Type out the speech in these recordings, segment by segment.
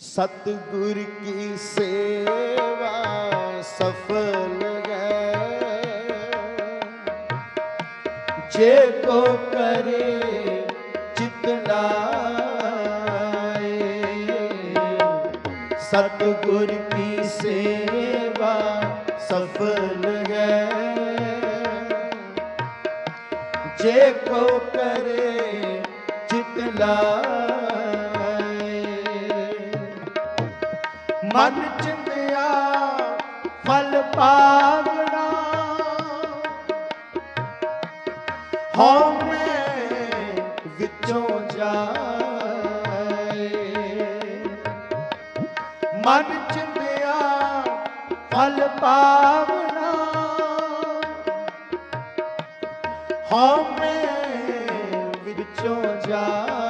ਸਤਿਗੁਰ ਕੀ ਸੇਵਾ ਸਫਲ ਹੈ? ਜੇ ਕੋ ਕਰੇ ਚਿਤ ਸਤਿਗੁਰ ਕੀ ਸੇਵਾ ਸਫਲ ਹੈ? ਜੇ ਕੋ ਕਰੇ ਚਿਤ ਮਨ ਚਿੰਦਿਆ, ਫਲ ਪਾਵਣਾ। ਹਉ ਮੈਂ ਵਿੱਚੋਂ ਜਾਏ। ਮਨ ਚਿੰਦਿਆ, ਫਲ ਪਾਵਣਾ। ਹਉ ਮੈਂ ਵਿੱਚੋਂ ਜਾਏ।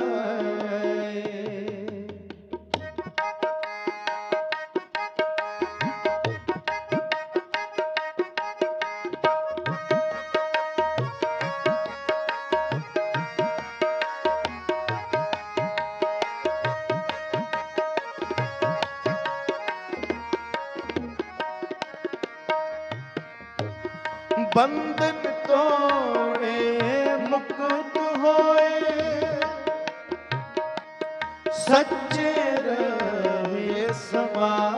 ਬੰਧਨ ਤੋੜੇ ਮੁਕਤ ਹੋਏ। ਸੱਚੇ ਰਹੇ ਸਮਾਏ।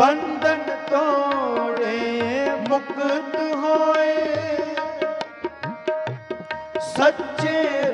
ਬੰਧਨ ਤੋੜੇ ਮੁਕਤ ਹੋਏ। ਸੱਚੇ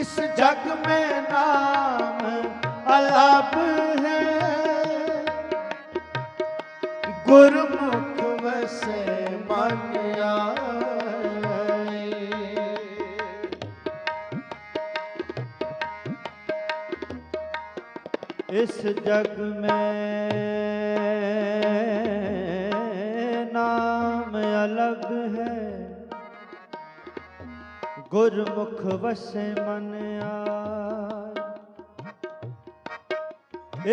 इस जग में नाम अलाप है गुरमुख वसे मन आए इस जग में ਗੁਰਮੁਖ ਵਸੇ ਮਨ ਆਏ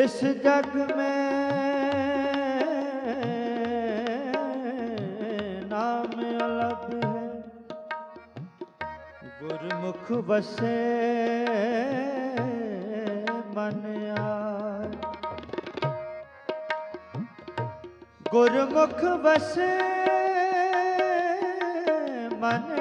ਇਸ ਜਗ ਮੈਂ ਨਾਮ ਅਲਗ ਹੈ। ਗੁਰਮੁਖ ਵਸੇ ਮਨ ਆਏ ਗੁਰਮੁਖ ਵਸੇ ਮਨ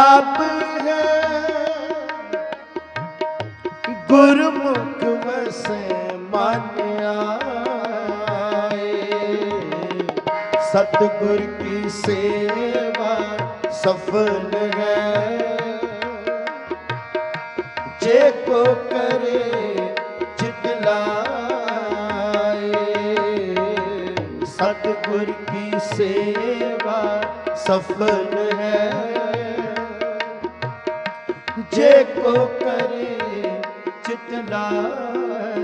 ਆਪ ਹੈ। ਗੁਰਮੁਖ ਵਸੈ ਮਨ ਸਤਿਗੁਰ ਕੀ ਸੇਵਾ ਸਫਲ ਹੈ। ਜੇ ਕੋ ਕਰੇ ਚਿਤ ਲਾਏ। ਸਤਿਗੁਰ ਕੀ ਸੇਵਾ ਸਫਲ ਕੋ ਕਰੇ ਚਿਤ ਲਾਏ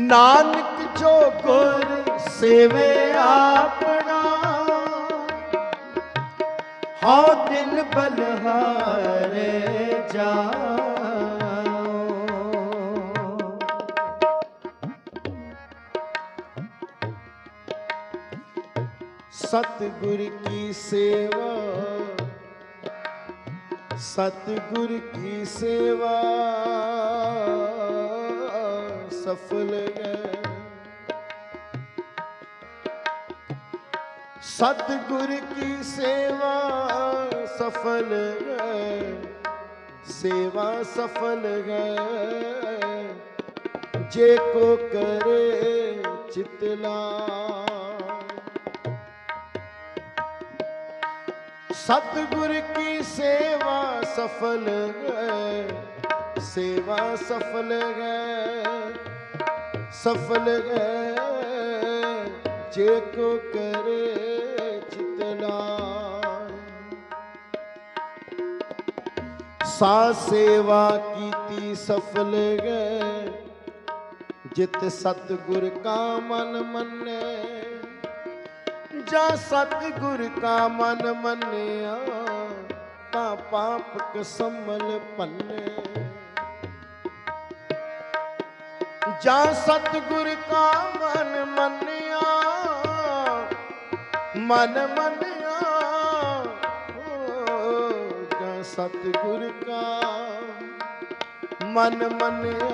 ਨਾਨਕ ਗੁਰ ਸੇਵੇ ਆਪਣਾ। ਹਉ ਦਿਲ ਬਲਹਾਰੇ ਜਾਓ। ਸਤਿਗੁਰ ਕੀ ਸੇਵਾ, ਸਤਿਗੁਰ ਕੀ ਸੇਵਾ, ਸਫਲ ਹੈ। ਸਤਿਗੁਰ ਕੀ ਸੇਵਾ ਸਫਲ ਹੈ? ਸੇਵਾ ਸਫਲ ਹੈ। ਜੇ ਕੋ ਕਰੇ ਚਿਤਲਾ ਸਤਿਗੁਰ ਕੀ ਸੇਵਾ ਸਫਲ ਹੈ? ਸੇਵਾ ਸਫਲ ਹੈ। ਸਫਲ ਹੈ। ਜੇ ਕੋ ਕਰੇ ਸਾ ਸੇਵਾ ਕੀਤੀ ਸਫਲ ਗਏ, ਜਿਤ ਸਤਿਗੁਰ ਕਾ ਮਨ ਮੰਨੇ। ਜਾਂ ਸਤਿਗੁਰ ਕਾ ਮਨ ਮੰਨਿਆ, ਤਾਂ ਪਾਪ ਕਸਮਲ ਪੰਨੇ ਜਾਂ ਸਤਿਗੁਰ ਕਾ ਮਨ ਮੰਨਿਆ ਮਨ ਮੰਨਿਆ ਸਤਿਗੁਰ ਕਾ ਮਨ ਮੰਨਿਆ,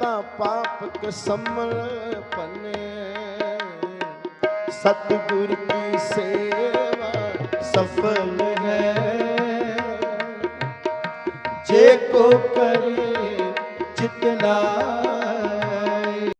ਤਾਂ ਪਾਪ ਕਸਮਲ ਪੰਨੇ। ਸਤਿਗੁਰ ਕੀ ਸੇਵਾ ਸਫਲ ਹੈ। ਜੇ ਕੋ ਕਰੇ, ਚਿਤ